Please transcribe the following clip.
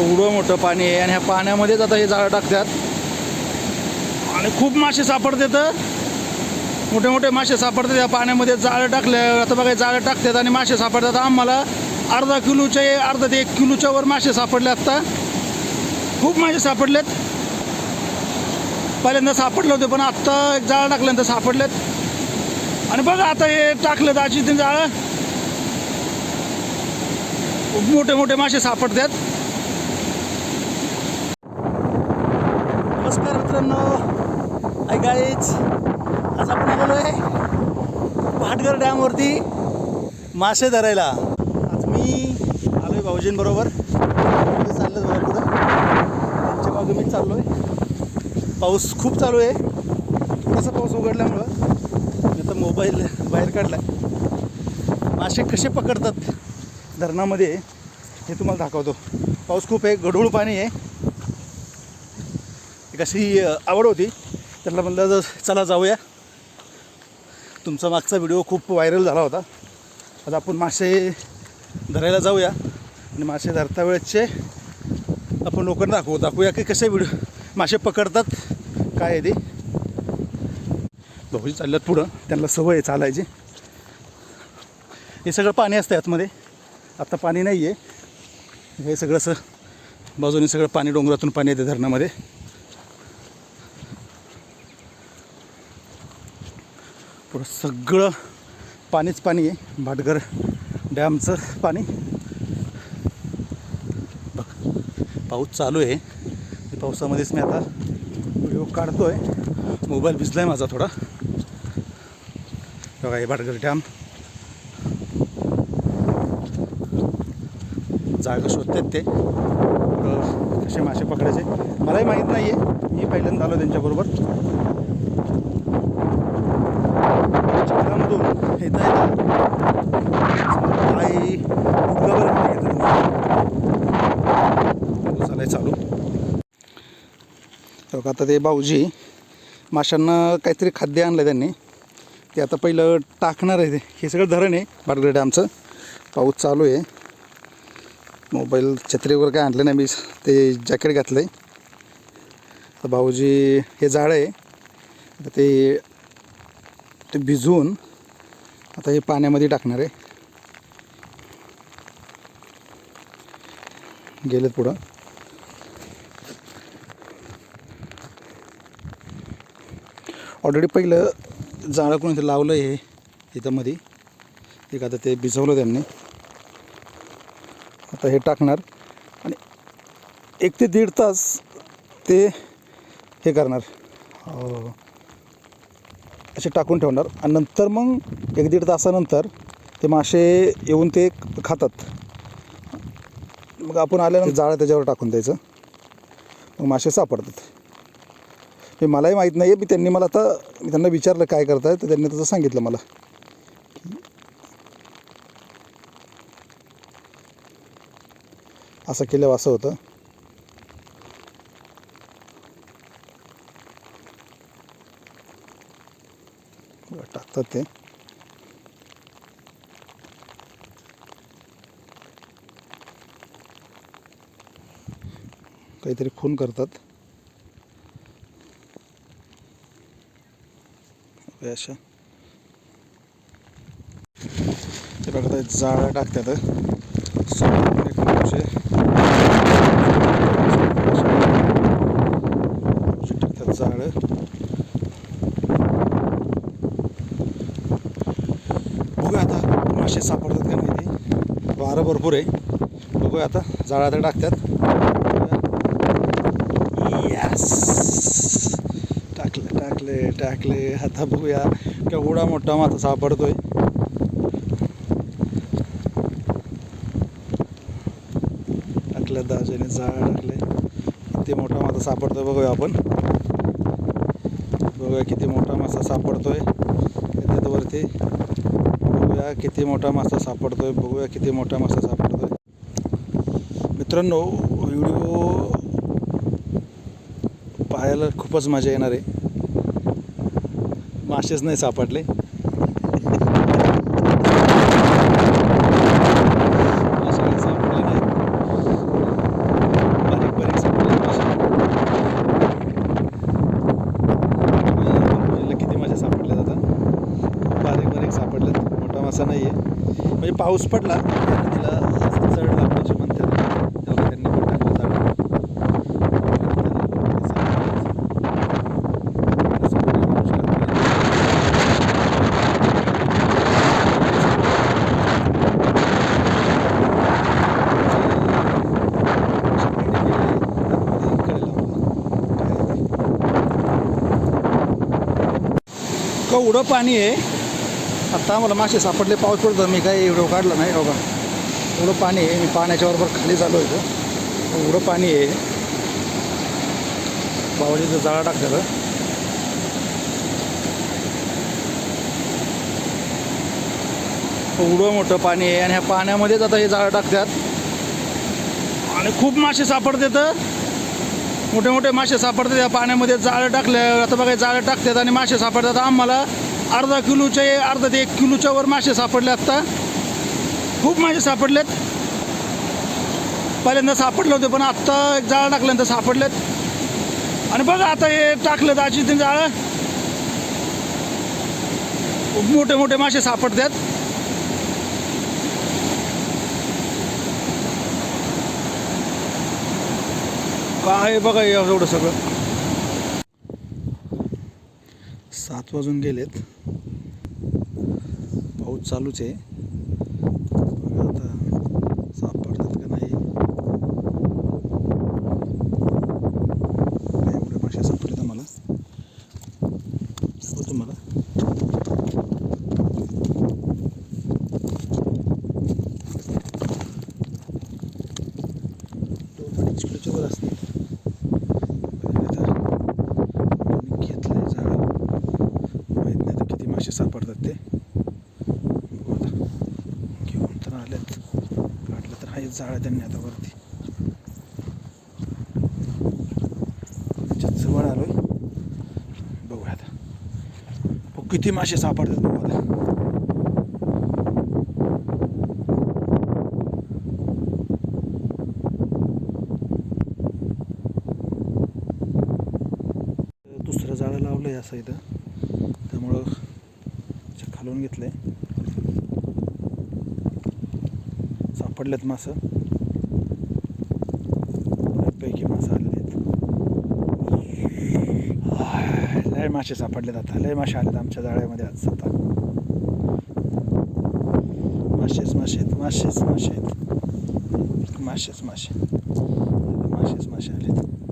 एवढं मोठं पाणी आहे आणि ह्या पाण्यामध्येच आता हे जाळं टाकतात. आणि खूप मासे सापडतात. मोठे मोठे मासे सापडतात. या पाण्यामध्ये जाळं टाकले आता बघा जाळं टाकतात आणि मासे सापडतात. आम्हाला अर्धा किलोचे अर्धा ते एक किलोच्या वर मासे सापडले आत्ता खूप मासे सापडलेत. पहिल्यांदा सापडले होते पण आत्ता एक जाळं टाकल्यानंतर सापडलेत. आणि बघा आता हे टाकलं दाजी ते जाळं. खूप मोठे मोठे मासे सापडतात. मित्रांनो आय गाईज आज आपण आलेलो आहे भाटगर डॅमवरती मासे धरायला. आज मी आलो आहे भाऊजींबरोबर चाललं बघा पुढं. त्यांच्या मागं मी चाललो आहे पाऊस खूप चालू आहे. थोडासा पाऊस उघडल्यामुळं मी आता मोबाईल बाहेर काढला आहे मासे कसे पकडतात धरणामध्ये हे तुम्हाला दाखवतो. पाऊस खूप आहे गढूळ पाणी आहे. एक अशी आवड होती. त्यांना म्हणलं जर चला जाऊया. तुमचा मागचा व्हिडिओ खूप व्हायरल झाला होता. आता आपण मासे धरायला जाऊया. आणि मासे धरता वेळेचे आपण लोकांना दाखवू दाखवूया की कसे व्हिडिओ मासे पकडतात काय आहे ते. भाऊजी चालल्यात पुढं. त्यांना सवय आहे चालायची. हे सगळं पाणी असतं आतमध्ये आत्ता पाणी नाही आहे हे सगळं असं बाजूने सगळं पाणी डोंगरातून पाणी येते धरणामध्ये. पुढं सगळं पाणीच पाणी आहे. भाटघर डॅमचं पाणी. बघ पाऊस चालू आहे. पावसामध्येच मी आता व्हिडिओ काढतो आहे मोबाईल भिजला आहे माझा थोडा. बघा हे भाटघर डॅम. जागा शोधतात ते. कसे मासे पकडायचे मलाही माहीत नाही आहे मी पहिल्यांदा आलो त्यांच्याबरोबर. चिखलामधून येता येता आई. चालाय चालू तर आता ते भाऊजी माशांना काहीतरी खाद्य आणलं त्यांनी. ते आता पहिलं टाकणार आहे ते. हे सगळं धरण आहे भाटगड डॅमचं पाऊस चालू आहे. मोबाईल छत्री वगैरे काय आणलं नाही मी ते जॅकेट घातलं आहे तर भाऊजी हे जाळं आहे. आता ते ते भिजवून आता हे पाण्यामध्ये टाकणार आहे. गेलेत पुढं. ऑलरेडी पहिलं जाळं करून इथं लावलं आहे इथं मध्ये एक आता ते भिजवलं त्यांनी. आता हे टाकणार. आणि एक ते दीड तास ते हे करणार. हो. असे टाकून ठेवणार. आणि नंतर मग एक दीड तासानंतर ते मासे येऊन ते खातात. मग आपण आल्यानंतर जाळं त्याच्यावर टाकून द्यायचं. मग मासे सापडतात. हे मलाही माहीत नाही आहे मी त्यांनी मला आता मी त्यांना विचारलं काय करताय तर त्यांनी तसं सांगितलं मला. असं केल्यावर असं होतं. टाकतात ते. काहीतरी खून करतात. अशा. ते बघा ते जाळं टाकतात. टाकतात जाळं बघूया आता मासे सापडतात का नाही ते वारं भरपूर आहे. बघूया आता जाळं टाकतात. यस टाकले टाकले टाकले. आता बघूया केवढा मोठा माथा सापडतोय. टाकल्या दाजेने जाळ टाकले किती मोठा मासा सापडतोय बघूया आपण. बघूया किती मोठा मासा सापडतोय. त्याच्यात वरती. बघूया किती मोठा मासा सापडतो आहे बघूया किती मोठा मासा सापडतो आहे मित्रांनो व्हिडिओ पाहायला खूपच मजा येणार आहे. मासेच नाही सापडले मासे काही सापडले नाही म्हणजे पाऊस पडला या नदीला चढ लागण्याची म्हणतात. तेव्हा त्यांनी पण टाकलं जाळं. कवडं पाणी आहे. आत्ता मला मासे सापडले पाऊस पडतो मी काही व्हिडिओ काढला नाही हो एवढं पाणी आहे मी पाण्याच्या बरोबर खाली चालू आहे एवढं पाणी आहे. बाबाजीचं जाळा टाकलेलं. एवढं मोठं पाणी आहे आणि ह्या पाण्यामध्येच आता हे जाळं टाकतात. आणि खूप मासे सापडतात. मोठे मोठे मासे सापडतात. या पाण्यामध्ये जाळं टाकल्या आता बघा जाळं टाकतात आणि मासे सापडतात. आम्हाला अर्धा किलोचे अर्धा ते एक किलोच्या वर मासे सापडले आत्ता खूप मासे सापडलेत. पहिल्यांदा सापडले होते पण आत्ता एक जाळं टाकल्यानंतर सापडलेत. आणि बघा आता हे टाकलं दाची ते जाळं. खूप मोठे मोठे मासे सापडतात. काय बघा एवढं सगळं. सात वाजून गेलेत. पाऊस चालूच आहे. आता सापडतात का नाही काय एवढे मासे सापडले मला हो तुम्हाला दोन अडीच किलोच्या वर असतील घेतलंय झाड माहीत नाही आता किती मासे सापडतात ते बघू आता घेऊन तर आल्यात. काढलं तर आहेच जाळं त्यांनी आता वरती. त्याच्यात जवळ आलो बघूया आता. किती मासे सापडतात बघू आता. दुसरं जाळं लावलं आहे असं इथं. त्यामुळं खालून घेतलं आहे सापडलेत मासं. पैकी मासं आलेले आहेत लय मासे सापडलेत आता. लय मासे आलेत आमच्या जाळ्यामध्ये आज आता मासेच मासे आहेत मासेच मासे आहेत. मासेच मासे. मासेच मासे आलेत.